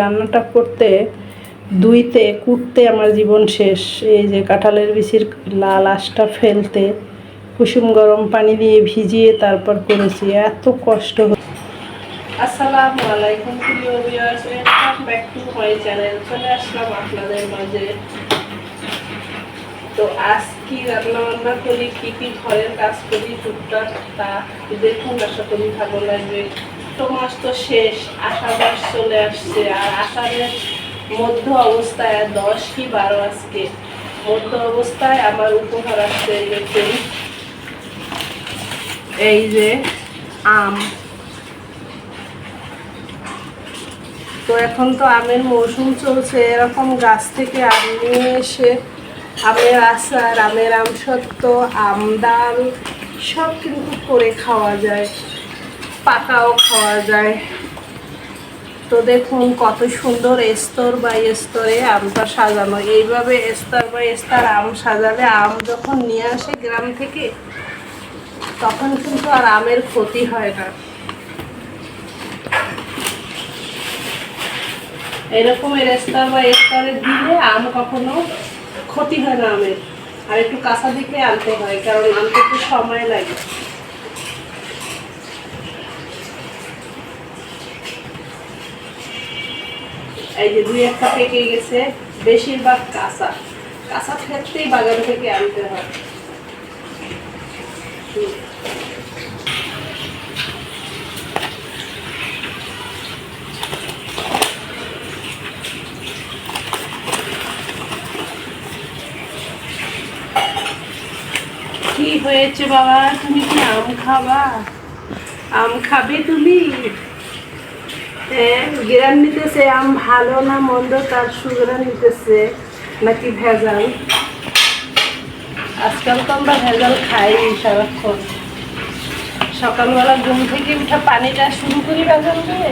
রান্নাটা করতে দুইতে কুটতে আমার জীবন শেষ। এই যে কাঁঠালের বিচির লাল আঁশটা ফেলতে, কুসুম গরম পানি দিয়ে ভিজিয়ে তারপর করেছি। এত কষ্ট আসসালামু আলাইকুম প্রিয় viewers welcome back to channel চলে আসলাম আপনাদের মাঝে। তো আজ কি রান্না করি, কি কি ঘরের কাজ করি, টুকটাক তা দেখুন। আশা করি ভালো লাগবে। তো মাস তো শেষ, আষাঢ় মাস চলে আসছে, আর আষাঢ়ের মধ্য অবস্থায় দশ কি বারো আজকে? মধ্য অবস্থায় আমার উপহার আসছে দেখুন এই যে আম। তো এখন তো আমের মৌসুম চলছে, এরকম গাছ থেকে আম নিয়ে এসে আমের আচার, আমের আমসত্ব আম ডাল সব কিন্তু করে খাওয়া যায়। পাকাও খাওয়া যায়। তো দেখুন কত সুন্দর স্তর বাই স্তরে আমটা সাজানো। এইভাবে স্তর বাই স্তর আম সাজালে আম যখন নিয়ে আসে গ্রাম থেকে, তখন কিন্তু আর আমের ক্ষতি হয় না। এরকমের স্তর বা স্তরে দিলে আম কখনো ক্ষতি হয় না আমের। আর একটু কাঁচা দিকে আনতে হয়, কারণ আনতে একটু সময় লাগে। এই যে দুই একটা পেকে গেছে, বেশিরভাগ কাঁচা। কাঁচা ক্ষেত্রেই বাগান থেকে আনতে হয়। কি হয়েছে বাবা? তুমি কি আম খাবা? আম খাবে তুমি? হ্যাঁ গিরান নিতেছে, আম ভালো না মন্দ, তার সুগরা নিতেছে, নাকি ভেজাল? আজকাল তো আমরা ভেজাল খাই সারাক্ষণ। সকালবেলা ঘুম থেকে উঠে পানিটা শুরু করি ভেজাল দিয়ে।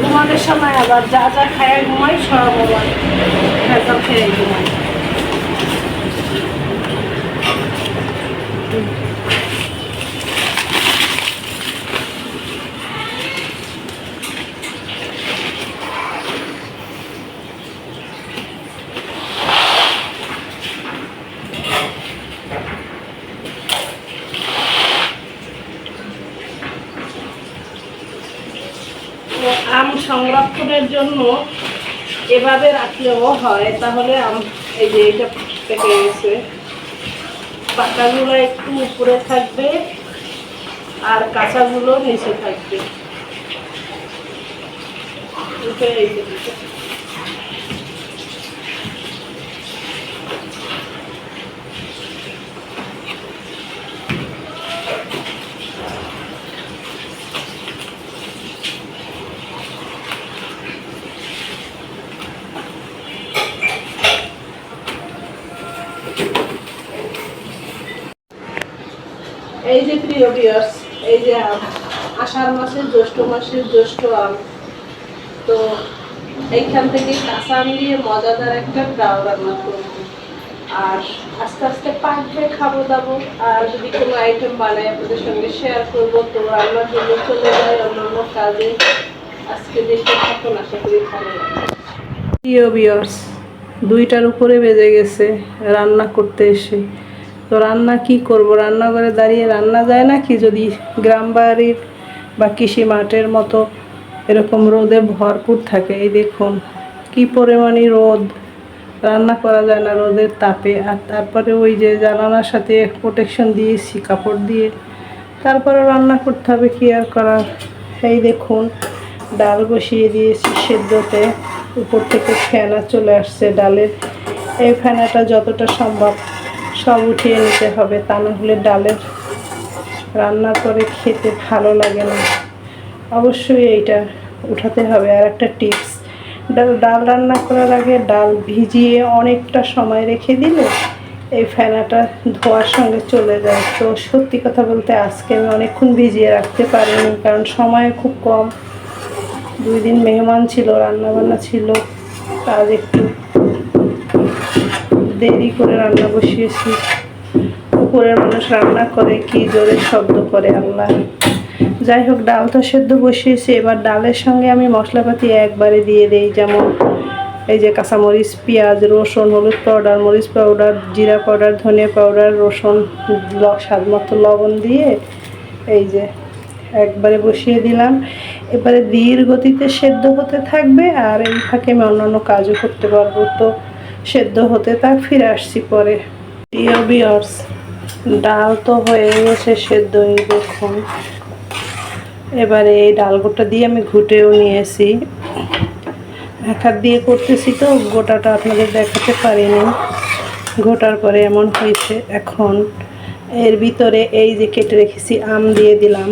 ঘুমানোর সময় আবার যা যা খায় ঘুমাই, সব আবার ভেজাল খেয়ে ঘুমাই তো আম সংরক্ষণের জন্য এভাবে রাখলেও হয়, তাহলে এই যে এটা পেকে গেছে। পাতাগুলো একটু উপরে থাকবে আর কাঁচাগুলো নিচে থাকবে। এই এই যে প্রিয় বিয়ার্স এই যে আম, আষাঢ় মাসের, জ্যৈষ্ঠ মাসের, জ্যৈষ্ঠ আম, তো এইখান থেকে কাঁচা আম দিয়ে মজাদার একটা ডাল রান্না করব। আর আস্তে আস্তে পাকবে খাব দাবো। আর যদি কোনো আইটেম বানাই, আপনাদের সঙ্গে শেয়ার করব, তো রান্নার জন্য চলে যায় অন্যান্য কাজে। আজকে দেখতে থাকুন, আশা করি ভালো প্রিয় বিয়ার্স দুইটার উপরে বেজে গেছে রান্না করতে এসে। তো রান্না কি করব? রান্নাঘরে দাঁড়িয়ে রান্না যায় না কি? যদি গ্রাম বাড়ির বা কৃষি মাঠের মতো এরকম রোদে ভরপুর থাকে। এই দেখুন কি পরিমাণে রোদ। রান্না করা যায় না রোদের তাপে। আর তারপরে ওই যে জানালার সাথে প্রোটেকশন দিয়েছি, কাপড় দিয়ে। তারপরে রান্না করতে হবে, কি আর করার? এই দেখুন, ডাল বসিয়ে দিয়েছি সেদ্ধতে। উপর থেকে ফেনা চলে আসছে ডালের। এই ফেনাটা যতটা সম্ভব সব উঠিয়ে নিতে হবে। তা না হলে ডালের রান্না করে খেতে ভালো লাগে না। অবশ্যই এইটা উঠাতে হবে। আর একটা টিপস ডাল ডাল রান্না করার আগে ডাল ভিজিয়ে অনেকটা সময় রেখে দিলে এই ফেনাটা ধোয়ার সঙ্গে চলে যায়। তো সত্যি কথা বলতে আজকে আমি অনেকক্ষণ ভিজিয়ে রাখতে পারিনি, কারণ সময় খুব কম। দুই দিন মেহমান ছিল, রান্নাবান্না ছিল। কাজ একটু দেরি করে রান্না বসিয়েছি। উপরের মানুষ রান্না করে, কি জোরে শব্দ করে আল্লাহ। যাই হোক, ডাল তো সেদ্ধ বসিয়েছি। এবার ডালের সঙ্গে আমি মশলাপাতি একবারে দিয়ে দিই, যেমন এই যে কাঁচামরিচ, পেঁয়াজ, রসুন, হলুদ পাউডার, মরিচ পাউডার, জিরা পাউডার, ধনিয়া পাউডার, রসুন স্বাদ মতো লবণ দিয়ে এই যে একবারে বসিয়ে দিলাম। এবারে ধীর গতিতে সেদ্ধ হতে থাকবে আর এই ফাঁকে আমি অন্যান্য কাজও করতে পারব। তো সেদ্ধ হতে থাক ফিরে আসছি পরে। ডাল তো হয়ে গেছে সেদ্ধ এই দেখুন। এবারে এই ডালগোটা দিয়ে আমি ঘুটেও নিয়েছি। এক হাত দিয়ে করতেছি তো, গোটাটা আপনাদের দেখাতে পারিনি। ঘোটার পরে এমন হয়েছে, এখন এর ভিতরে এই যে কেটে রেখেছি, আম দিয়ে দিলাম।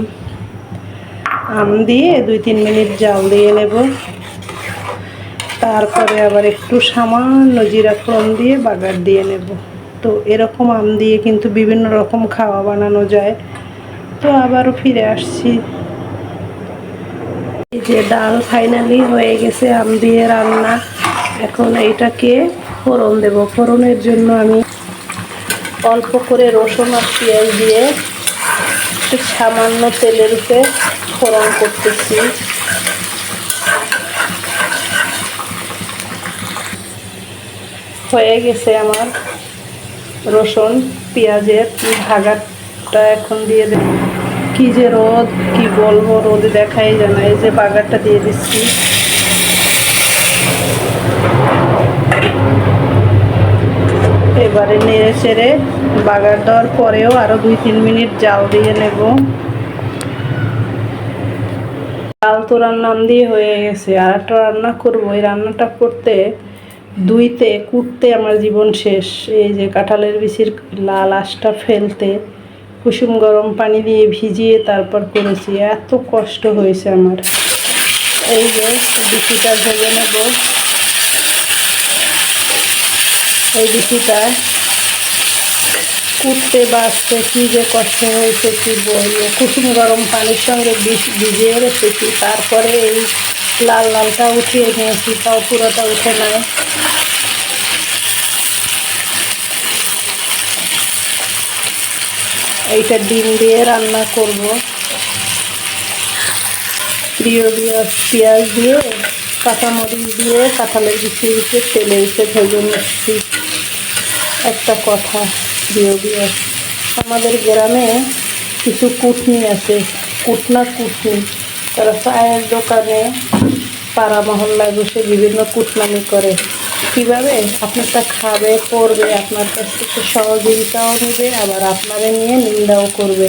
আম দিয়ে দুই তিন মিনিট জাল দিয়ে নেব। তারপরে আবার একটু সামান্য জিরা ফোড়ন দিয়ে বাগার দিয়ে নেব। তো এরকম আম দিয়ে কিন্তু বিভিন্ন রকম খাওয়া বানানো যায়। তো আবারও ফিরে আসছি। এই যে ডাল ফাইনালি হয়ে গেছে আম দিয়ে রান্না। এখন এইটাকে ফোড়ন দেব। ফোড়নের জন্য আমি অল্প করে রসুন আর পেঁয়াজ দিয়ে সামান্য তেলের উপরে ফোড়ন করতেছি। হয়ে গেছে আমার রসুন, পেঁয়াজের ভাগাটা এখন দিয়ে দেব। কী যে রোদ, কি বলব, রোদে দেখাই না, এই যে বাগারটা দিয়ে দিচ্ছি। এবারে নেড়ে চেড়ে বাগার দেওয়ার পরেও আরও দুই, তিন মিনিট জাল দিয়ে নেব। ডাল তো রান্নাম দিয়ে হয়ে গেছে, আর একটা রান্না করব। এই রান্নাটা করতে দুইতে কুটতে আমার জীবন শেষ। এই যে কাঁঠালের বিচির লাল আঁশটা ফেলতে, কুসুম গরম পানি দিয়ে ভিজিয়ে তারপর করেছি। এত কষ্ট হয়েছে আমার। এই যে বিচিটা ভেজে নেব। এই বিচিটা কুটতে বাঁচতে কী যে কষ্ট হয়েছে কি বলব। কুসুম গরম পানির সঙ্গে বিষ ভিজিয়ে রেখেছি। তারপরে এই লাল লালটা উঠিয়ে নিয়েছি, তাও পুরোটা উঠে নেয় এইটা ডিম দিয়ে রান্না করব। প্রিয় দিয়ে পেঁয়াজ দিয়ে, কাঁচামরিচ দিয়ে, কাঁঠালের বিছিয়ে বিছিয়ে তেলে এসে ভেজে নিচ্ছি একটা কথা প্রিয় দিয়ে। আমাদের গ্রামে কিছু কুটনি আছে, কুটনা কুটনি। তারা চায়ের দোকানে পাড়া মহল্লায় বসে বিভিন্ন কুটনামি করে। কীভাবে আপনারটা খাবে পড়বে আপনার কাছ থেকে সহযোগিতাও নেবে, আবার আপনারে নিয়ে নিন্দাও করবে।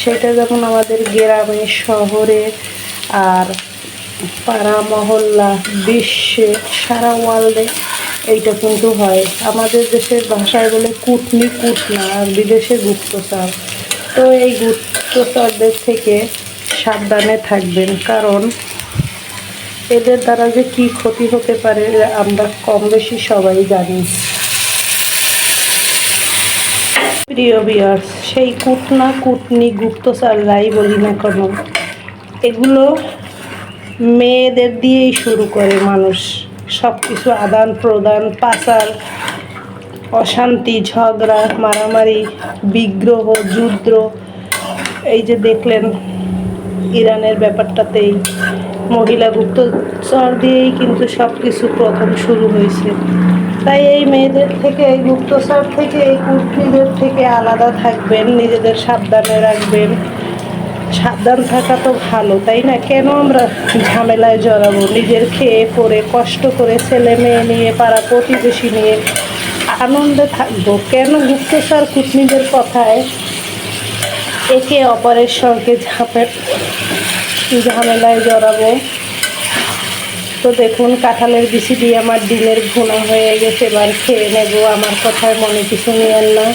সেটা যেমন আমাদের গ্রামে, শহরে আর পাড়া মহল্লা, বিশ্বে, সারা ওয়ার্ল্ডে এইটা কিন্তু হয়। আমাদের দেশের ভাষায় বলে কুটনি কুটনা আর বিদেশে গুপ্তচর। তো এই গুপ্তচরদের থেকে সাবধানে থাকবেন, কারণ এদের দ্বারা যে কি ক্ষতি হতে পারে আমরা কম বেশি সবাই জানি। প্রিয় বিয়ার্স সেই কুটনা কুটনি গুপ্তচার গুপ্তচাররাই বলি না কেন? এগুলো মেয়েদের দিয়েই শুরু করে মানুষ। সব কিছু আদান প্রদান, পাচার, অশান্তি, ঝগড়া, মারামারি, বিগ্রহ, যুদ্ধ, এই যে দেখলেন ইরানের ব্যাপারটাতেই মহিলা গুপ্তচর দিয়েই কিন্তু সব কিছু প্রথম শুরু হয়েছে। তাই এই মেয়েদের থেকে, এই গুপ্তচর থেকে, এই কুর্তিদের থেকে আলাদা থাকবেন, নিজেদের সাবধানে রাখবেন। সাবধান থাকা তো ভালো, তাই না? কেন আমরা ঝামেলায় জড়াবো? নিজের খেয়ে পরে কষ্ট করে ছেলে মেয়ে নিয়ে, পাড়া প্রতিবেশী নিয়ে আনন্দে থাকব। কেন গুপ্তচর কুটনিদের কথায় একে অপরের সঙ্গে ঝাঁপে ঝামেলায় জড়াবো। তো দেখুন, কাঁঠালের বিচি দিয়ে আমার ডিমের ভুনা হয়ে গেছে, এবার খেয়ে নেব। আমার কথায় মনে কিছু নিয়েন না।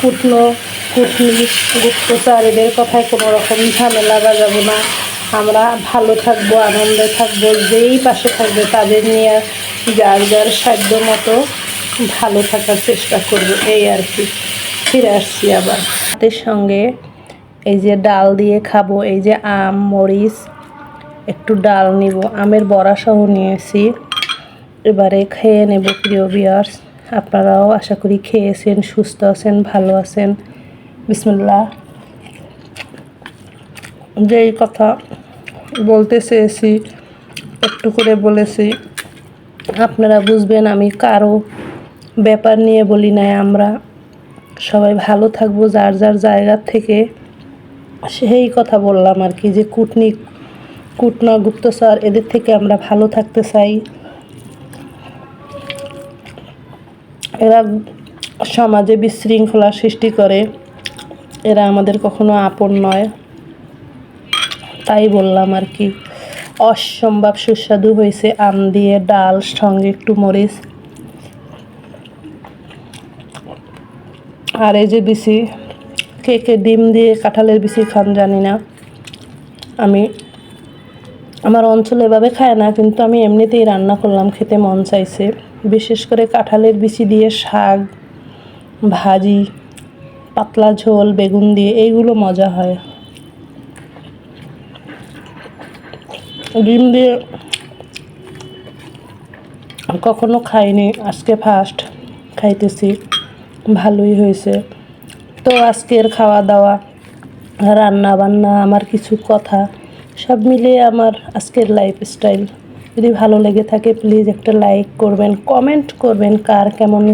কুটনো কুটনি গুপ্তচার, এদের কথায় কোনো রকম ঝামেলা বাজাবো না। আমরা ভালো থাকব, আনন্দে থাকব, যেই পাশে থাকবে তাদের নিয়ে যার যার সাধ্য মতো ভালো থাকার চেষ্টা করব, এই আর কি। ফিরে আসছি আবার। ভাতের সঙ্গে এই যে ডাল দিয়ে খাব, এই যে আম, মরিচ, একটু ডাল নিব। আমের বড়া সহ নিয়েছি। এবারে খেয়ে নেব প্রিয় বিয়ার্স আপনারাও আশা করি খেয়েছেন সুস্থ আছেন, ভালো আছেন। বিসমুল্লাহ। যেই কথা বলতে চেয়েছি, একটু করে বলেছি, আপনারা বুঝবেন আমি কারও ব্যাপার নিয়ে বলি নাই আমরা। সবাই ভালো থাকব, যার যার জায়গার থেকে সেই কথা বললাম আর কি যে কূটনীক কূটনা গুপ্তচর এদের থেকে আমরা ভালো থাকতে চাই। এরা সমাজে বিশৃঙ্খলা সৃষ্টি করে। এরা আমাদের কখনো আপন নয়। তাই বললাম আর কি, অসম্ভব সুস্বাদু হয়েছে আম দিয়ে ডাল, সঙ্গে একটু মরিচ। আর এই যে বিসি কে কে ডিম দিয়ে কাঁঠালের বিসি খান জানি না। আমি, আমার অঞ্চলে এভাবে খায় না, কিন্তু আমি এমনিতেই রান্না করলাম, খেতে মন চাইছে। বিশেষ করে কাঁঠালের বিচি দিয়ে শাক, ভাজি, পাতলা ঝোল, বেগুন দিয়ে, এইগুলো মজা হয়। ডিম দিয়ে কখনো খাইনি, আজকে ফার্স্ট খাইতেছি। ভালোই হয়েছে। তো আজকের খাওয়া দাওয়া রান্না বান্না আমার কিছু কথা, সব মিলিয়ে আমার আজকের লাইফস্টাইল যদি ভালো লেগে থাকে প্লিজ একটা লাইক করবেন কমেন্ট করবেন কার কেমন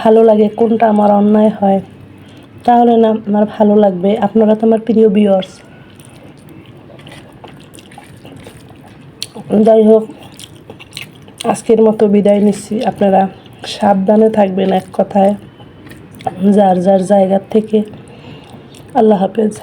ভালো লাগে, কোনটা আমার অন্যায় হয়। তাহলে না, আমার ভালো লাগবে। আপনারা তো আমার প্রিয় বিয়ার্স যাই হোক, আজকের মতো বিদায় নিচ্ছি। আপনারা সাবধানে থাকবেন এক কথায়। যার যার জায়গার থেকে। আল্লাহ হাফেজ।